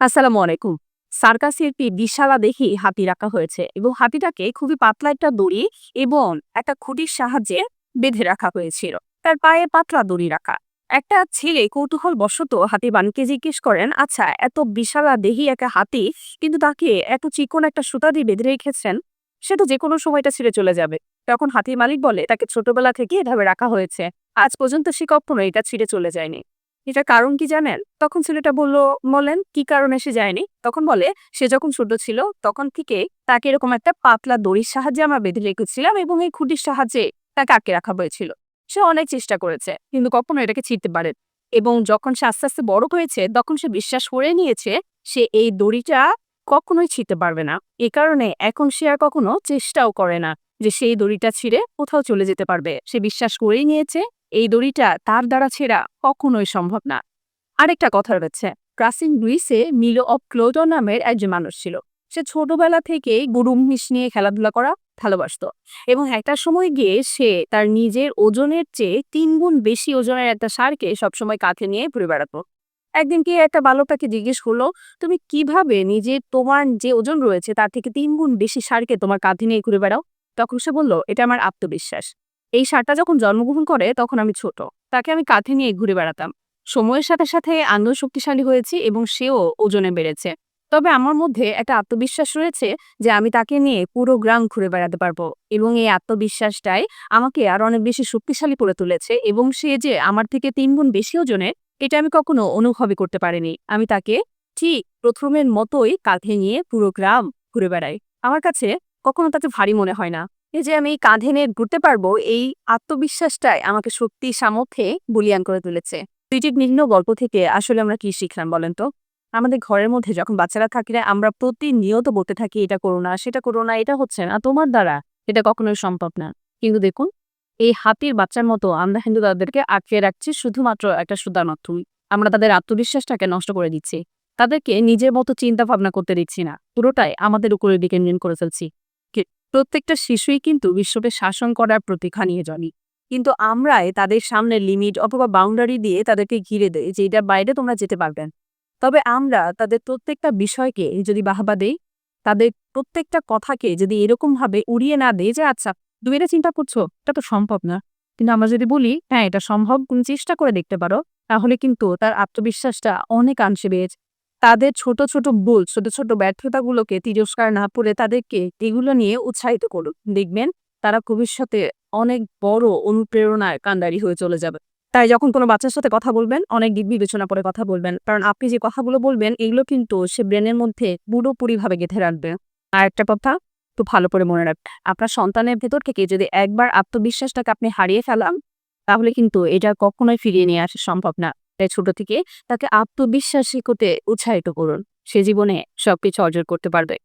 আসসালামু আলাইকুম। সার্কাসে একটি বিশালা দেখি হাতি রাখা হয়েছে এবং হাতিটাকে খুবই পাতলা একটা দড়ি এবং একটা খুঁটির সাহায্যে বেঁধে রাখা হয়েছিল। তার পায়ে পাতলা দড়ি রাখা। একটা ছেলে কৌতূহল বশত হাতি বানকে জিজ্ঞেস করেন আচ্ছা এত বিশালা দেহি একটা হাতি, কিন্তু তাকে এত চিকন একটা সুতা দিয়ে বেঁধে রেখেছেন, সে তো যে কোনো সময়টা ছেড়ে চলে যাবে। তখন হাতির মালিক বলে, তাকে ছোটবেলা থেকে এভাবে রাখা হয়েছে। আজ পর্যন্ত সে কখনো এটা ছিঁড়ে চলে যায়নি। এটা কারণ কি জানেন? তখন ছেলেটা বলল, বলেন, কি কারণে সে যায়নি? তখন বলে, সে যখন ছোট ছিল, তখন থেকে তাকে এরকম একটা পাতলা দড়ির সাহায্যে আমরা বেঁধে রেখেছিলাম এবং এই খুঁটির সাহায্যে তাকে আটকে রাখা হয়েছিল। সে অনেক চেষ্টা করেছে, কিন্তু কখনো এটাকে ছিঁড়তে পারে এবং যখন সে আস্তে আস্তে বড় হয়েছে, তখন সে বিশ্বাস করে নিয়েছে, সে এই দড়িটা কখনোই ছিঁড়তে পারবে না। এ কারণে এখন সে আর কখনো চেষ্টাও করে না যে সেই দড়িটা ছিঁড়ে কোথাও চলে যেতে পারবে। সে বিশ্বাস করেই নিয়েছে এই দড়িটা তার দ্বারা ছেঁড়া কখনোই সম্ভব না। আরেকটা কথা রয়েছে, প্রাচীন গ্রিসে মিলো অফ ক্লোটো নামের একজন মানুষ ছিল। সে ছোটবেলা থেকেই গরু মহিষ নিয়ে খেলাধুলা করা ভালোবাসত এবং একটা সময় গিয়ে সে তার নিজের ওজনের চেয়ে তিন গুণ বেশি ওজনের একটা সারকে সবসময় কাঁধে নিয়ে ঘুরে বেড়াতো। একদিন কি একটা বালকটাকে জিজ্ঞেস করল, তুমি কীভাবে নিজের তোমার যে ওজন রয়েছে তার থেকে তিন গুণ বেশি সারকে তোমার কাঁধে নিয়ে ঘুরে বেড়াও? তখন সে বলল, এটা আমার আত্মবিশ্বাস। এই ষাঁড়টা যখন জন্মগ্রহণ করে তখন আমি ছোট। তাকে আমি কাঁধে নিয়ে ঘুরে বেড়াতাম। সময়ের সাথে সাথে আমিও শক্তিশালী হয়েছি এবং সেও ওজনে বেড়েছে। তবে আমার মধ্যে একটা আত্মবিশ্বাস রয়েছে যে আমি তাকে নিয়ে পুরো গ্রাম ঘুরে বেড়াতে পারব এবং এই আত্মবিশ্বাসটাই আমাকে আর অনেক বেশি শক্তিশালী করে তুলেছে এবং সে যে আমার থেকে তিন গুণ বেশি ওজনে, এটা আমি কখনো অনুভবই করতে পারিনি। আমি তাকে ঠিক প্রথমের মতোই কাঁধে নিয়ে পুরো গ্রাম ঘুরে বেড়াই। আমার কাছে কখনো তাকে ভারী মনে হয় না। এই যে আমি কাঁধে নিয়ে ঘুরতে পারব, এই আত্মবিশ্বাসটাই আমাকে শক্তি, সামর্থ্যে বলিয়ান করে তুলেছে। দুইটি ভিন্ন গল্প থেকে আসলে আমরা কি শিখলাম বলেন তো? আমাদের ঘরের মধ্যে যখন বাচ্চারা থাকলে আমরা প্রতিনিয়ত বলতে থাকি, এটা করো না, সেটা করো না, এটা হচ্ছে না, তোমার দ্বারা এটা কখনোই সম্ভব না। কিন্তু দেখুন, এই হাতির বাচ্চার মতো আমরা হিন্দু তাদেরকে আটকে রাখছি শুধুমাত্র একটা সুদার মাধ্যমে। আমরা তাদের আত্মবিশ্বাসটাকে নষ্ট করে দিচ্ছি। তাদেরকে নিজের মতো চিন্তা ভাবনা করতে দিচ্ছি না। পুরোটাই আমাদের উপরে ডিপেন্ডেন্ট করে ফেলছি। প্রত্যেকটা শিশুই কিন্তু বিশ্বকে শাসন করার প্রতীক্ষা নিয়ে জানি কিন্তু আমরাই তাদের সামনে লিমিট অথবা বাউন্ডারি দিয়ে তাদেরকে ঘিরে দেয় যে এটার বাইরে তোমরা যেতে পারবেন তবে আমরা তাদের প্রত্যেকটা বিষয়কে যদি বাহাবা দেই, তাদের প্রত্যেকটা কথাকে যদি এরকম ভাবে উড়িয়ে না দেয় যে আচ্ছা তুমি এটা চিন্তা করছ, এটা তো সম্ভব না। কিন্তু আমরা যদি বলি হ্যাঁ এটা সম্ভব, তুমি চেষ্টা করে দেখতে পারো, তাহলে কিন্তু তার আত্মবিশ্বাসটা অনেক অনেকাংশে বেড়েছে তাদের ছোট ছোট ভুল, ছোট ছোট ব্যর্থতাগুলোকে তিরস্কার না করে তাদেরকে এগুলো নিয়ে উৎসাহিত করুন দেখবেন তারা ভবিষ্যতে অনেক বড় অনুপ্রেরণার কান্ডারি হয়ে চলে যাবে। তাই যখন কোনো বাচ্চার সাথে কথা বলবেন, অনেক দিক বিবেচনা করে কথা বলবেন। কারণ আপনি যে কথাগুলো বলবেন, এগুলো কিন্তু সে ব্রেনের মধ্যে পুরোপুরিভাবে গেঁথে রাখবে। আর একটা কথা তো ভালো করে মনে রাখবেন, আপনার সন্তানের ভেতর থেকে যদি একবার আত্মবিশ্বাসটাকে আপনি হারিয়ে ফেলাম তাহলে কিন্তু এটা কখনোই ফিরিয়ে নিয়ে আসা সম্ভব না। তাই ছোট থেকে তাকে আত্মবিশ্বাসী করতে উৎসাহিত করুন। সে জীবনে সবকিছু অর্জন করতে পারবে।